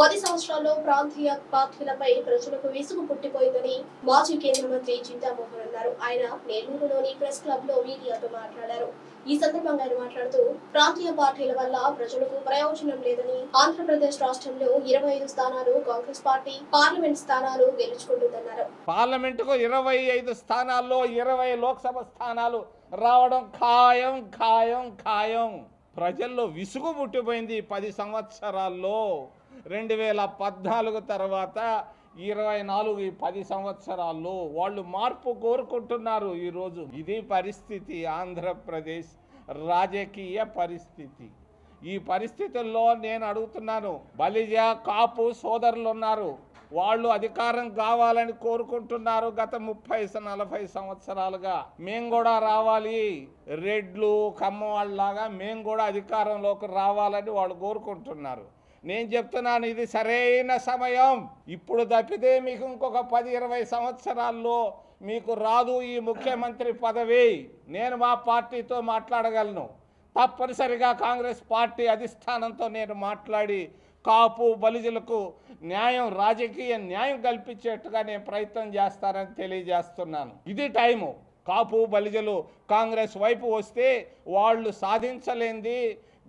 పది సంవత్సరాల్లో ప్రాంతీయ పార్టీలపై ప్రజలకు విసుగు పుట్టిపోయిందని మాజీ కేంద్ర మంత్రి చింతామోహన్ అన్నారు. ఆయన నెల్లూరులోని ప్రెస్ క్లబ్లో మీడియాతో మాట్లాడారు. ఈ సందర్భంగా ఆయన మాట్లాడుతూ ప్రాంతీయ పార్టీల వల్ల ప్రజలకు ప్రయోజనం లేదని ఆంధ్రప్రదేశ్ రాష్ట్రంలో ఇరవై ఐదు స్థానాలు కాంగ్రెస్ పార్టీ పార్లమెంట్ స్థానాలు గెలుచుకుంటుందన్నారు. పార్లమెంటుకు ఇరవై ఐదు స్థానాల్లో ఇరవై లోక్సభ స్థానాలు రావడం ఖాయం ఖాయం ఖాయం. ప్రజల్లో విసుగు పుట్టిపోయింది పది సంవత్సరాల్లో. రెండు వేల పద్నాలుగు తర్వాత ఇరవై నాలుగు ఈ పది సంవత్సరాల్లో వాళ్ళు మార్పు కోరుకుంటున్నారు ఈరోజు. ఇది పరిస్థితి ఆంధ్రప్రదేశ్ రాజకీయ పరిస్థితి. ఈ పరిస్థితుల్లో నేను అడుగుతున్నాను బలిజ కాపు సోదరులు ఉన్నారు వాళ్ళు అధికారం కావాలని కోరుకుంటున్నారు గత ముప్పై నలభై సంవత్సరాలుగా. మేము కూడా రావాలి. రెడ్లు కమ్మ వాళ్ళలాగా మేము కూడా అధికారంలోకి రావాలని వాళ్ళు కోరుకుంటున్నారు. నేను చెప్తున్నాను ఇది సరైన సమయం. ఇప్పుడు తప్పితే మీకు ఇంకొక పది ఇరవై సంవత్సరాల్లో మీకు రాదు ఈ ముఖ్యమంత్రి పదవి. నేను మా పార్టీతో మాట్లాడగలను. తప్పనిసరిగా కాంగ్రెస్ పార్టీ అధిష్టానంతో నేను మాట్లాడి కాపు బలిజులకు న్యాయం రాజకీయ న్యాయం కల్పించేట్టుగా నేను ప్రయత్నం చేస్తానని తెలియజేస్తున్నాను. ఇది టైము. కాపు బలిజలు కాంగ్రెస్ వైపు వస్తే వాళ్ళు సాధించలేంది.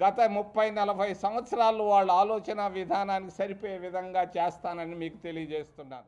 గత ముప్పై నలభై సంవత్సరాలు వాళ్ళ ఆలోచన విధానానికి సరిపోయే విధంగా చేస్తానని మీకు తెలియజేస్తున్నాను.